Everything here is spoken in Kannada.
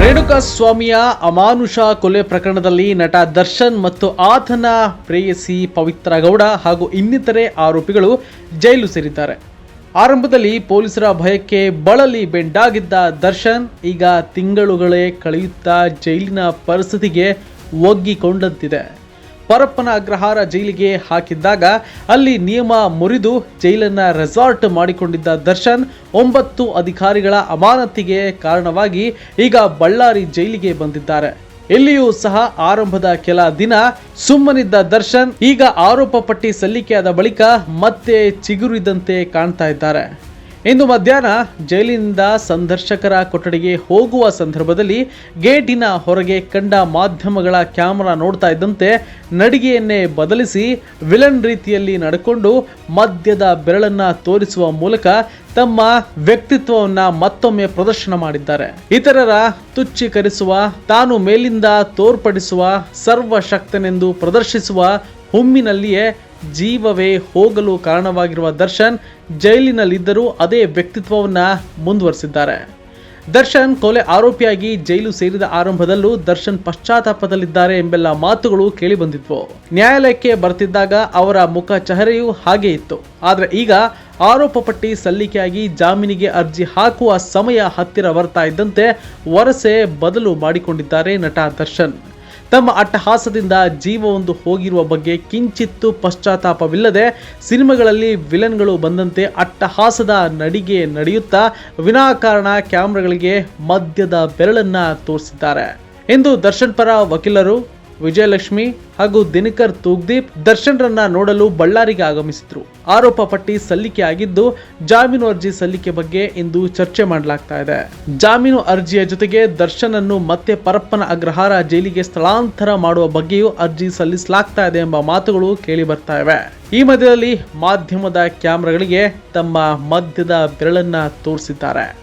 ರೇಣುಕಾ ಸ್ವಾಮಿಯ ಅಮಾನುಷ ಕೊಲೆ ಪ್ರಕರಣದಲ್ಲಿ ನಟ ದರ್ಶನ್ ಮತ್ತು ಆತನ ಪ್ರೇಯಸಿ ಪವಿತ್ರ ಗೌಡ ಹಾಗೂ ಇನ್ನಿತರೆ ಆರೋಪಿಗಳು ಜೈಲು ಸೇರಿದ್ದಾರೆ. ಆರಂಭದಲ್ಲಿ ಪೊಲೀಸರ ಭಯಕ್ಕೆ ಬಳಲಿ ಬೆಂಡಾಗಿದ್ದ ದರ್ಶನ್ ಈಗ ತಿಂಗಳುಗಳೇ ಕಳೆಯುತ್ತಾ ಜೈಲಿನ ಪರಿಸ್ಥಿತಿಗೆ ಒಗ್ಗಿಕೊಂಡಂತಿದೆ. ಪರಪ್ಪನ ಅಗ್ರಹಾರ ಜೈಲಿಗೆ ಹಾಕಿದ್ದಾಗ ಅಲ್ಲಿ ನಿಯಮ ಮುರಿದು ಜೈಲನ್ನ ರೆಸಾರ್ಟ್ ಮಾಡಿಕೊಂಡಿದ್ದ ದರ್ಶನ್ ಒಂಬತ್ತು ಅಧಿಕಾರಿಗಳ ಅಮಾನತಿಗೆ ಕಾರಣವಾಗಿ ಈಗ ಬಳ್ಳಾರಿ ಜೈಲಿಗೆ ಬಂದಿದ್ದಾರೆ. ಇಲ್ಲಿಯೂ ಸಹ ಆರಂಭದ ಕೆಲ ದಿನ ಸುಮ್ಮನಿದ್ದ ದರ್ಶನ್ ಈಗ ಆರೋಪ ಪಟ್ಟಿ ಸಲ್ಲಿಕೆಯಾದ ಬಳಿಕ ಮತ್ತೆ ಚಿಗುರಿದಂತೆ ಕಾಣ್ತಾ ಇದ್ದಾರೆ. ಇಂದು ಮಧ್ಯಾಹ್ನ ಜೈಲಿನಿಂದ ಸಂದರ್ಶಕರ ಕೊಠಡಿಗೆ ಹೋಗುವ ಸಂದರ್ಭದಲ್ಲಿ ಗೇಟಿನ ಹೊರಗೆ ಕಂಡ ಮಾಧ್ಯಮಗಳ ಕ್ಯಾಮರಾ ನೋಡ್ತಾ ಇದ್ದಂತೆ ನಡಿಗೆಯನ್ನೇ ಬದಲಿಸಿ ವಿಲನ್ ರೀತಿಯಲ್ಲಿ ನಡ್ಕೊಂಡು ಮದ್ಯದ ಬೆರಳನ್ನ ತೋರಿಸುವ ಮೂಲಕ ತಮ್ಮ ವ್ಯಕ್ತಿತ್ವವನ್ನ ಮತ್ತೊಮ್ಮೆ ಪ್ರದರ್ಶನ ಮಾಡಿದ್ದಾರೆ. ಇತರರ ತುಚ್ಚೀಕರಿಸುವ ತಾನು ಮೇಲಿಂದ ತೋರ್ಪಡಿಸುವ, ಸರ್ವಶಕ್ತನೆಂದು ಪ್ರದರ್ಶಿಸುವ ಹುಮ್ಮಿನಲ್ಲಿಯೇ ಜೀವವೇ ಹೋಗಲು ಕಾರಣವಾಗಿರುವ ದರ್ಶನ್ ಜೈಲಿನಲ್ಲಿದ್ದರೂ ಅದೇ ವ್ಯಕ್ತಿತ್ವವನ್ನ ಮುಂದುವರಿಸಿದ್ದಾರೆ. ದರ್ಶನ್ ಕೊಲೆ ಆರೋಪಿಯಾಗಿ ಜೈಲು ಸೇರಿದ ಆರಂಭದಲ್ಲೂ ದರ್ಶನ್ ಪಶ್ಚಾತ್ತಾಪದಲ್ಲಿದ್ದಾರೆ ಎಂಬೆಲ್ಲ ಮಾತುಗಳು ಕೇಳಿಬಂದಿದ್ವು. ನ್ಯಾಯಾಲಯಕ್ಕೆ ಬರ್ತಿದ್ದಾಗ ಅವರ ಮುಖ ಚಹರೆಯೂ ಹಾಗೆ ಇತ್ತು. ಆದರೆ ಈಗ ಆರೋಪ ಪಟ್ಟಿ ಸಲ್ಲಿಕೆಯಾಗಿ ಜಾಮೀನಿಗೆ ಅರ್ಜಿ ಹಾಕುವ ಸಮಯ ಹತ್ತಿರ ಬರ್ತಾ ಇದ್ದಂತೆ ವರಸೆ ಬದಲು ಮಾಡಿಕೊಂಡಿದ್ದಾರೆ ನಟ ದರ್ಶನ್. ತಮ್ಮ ಅಟ್ಟಹಾಸದಿಂದ ಜೀವವೊಂದು ಹೋಗಿರುವ ಬಗ್ಗೆ ಕಿಂಚಿತ್ತು ಪಶ್ಚಾತ್ತಾಪವಿಲ್ಲದೆ ಸಿನಿಮಾಗಳಲ್ಲಿ ವಿಲನ್ಗಳು ಬಂದಂತೆ ಅಟ್ಟಹಾಸದ ನಡಿಗೆ ನಡೆಯುತ್ತಾ ವಿನಾಕಾರಣ ಕ್ಯಾಮ್ರಾಗಳಿಗೆ ಮದ್ಯದ ಬೆರಳನ್ನ ತೋರಿಸಿದ್ದಾರೆ. ಎಂದು ದರ್ಶನ್ ಪರ ವಕೀಲರು ವಿಜಯಲಕ್ಷ್ಮಿ ಹಾಗೂ ದಿನಕರ್ ತೂಗ್ದೀಪ್ ದರ್ಶನ್ರನ್ನ ನೋಡಲು ಬಳ್ಳಾರಿಗೆ ಆಗಮಿಸಿದ್ರು. ಆರೋಪ ಪಟ್ಟಿ ಸಲ್ಲಿಕೆ ಆಗಿದ್ದು, ಜಾಮೀನು ಅರ್ಜಿ ಸಲ್ಲಿಕೆ ಬಗ್ಗೆ ಇಂದು ಚರ್ಚೆ ಮಾಡಲಾಗ್ತಾ ಇದೆ. ಜಾಮೀನು ಅರ್ಜಿಯ ಜೊತೆಗೆ ದರ್ಶನ್ ಅನ್ನು ಮತ್ತೆ ಪರಪ್ಪನ ಅಗ್ರಹಾರ ಜೈಲಿಗೆ ಸ್ಥಳಾಂತರ ಮಾಡುವ ಬಗ್ಗೆಯೂ ಅರ್ಜಿ ಸಲ್ಲಿಸಲಾಗ್ತಾ ಇದೆ ಎಂಬ ಮಾತುಗಳು ಕೇಳಿ ಬರ್ತಾ ಇವೆ. ಈ ಮಧ್ಯದಲ್ಲಿ ಮಾಧ್ಯಮದ ಕ್ಯಾಮ್ರಾಗಳಿಗೆ ತಮ್ಮ ಮಧ್ಯದ ಬೆರಳನ್ನ ತೋರಿಸಿದ್ದಾರೆ.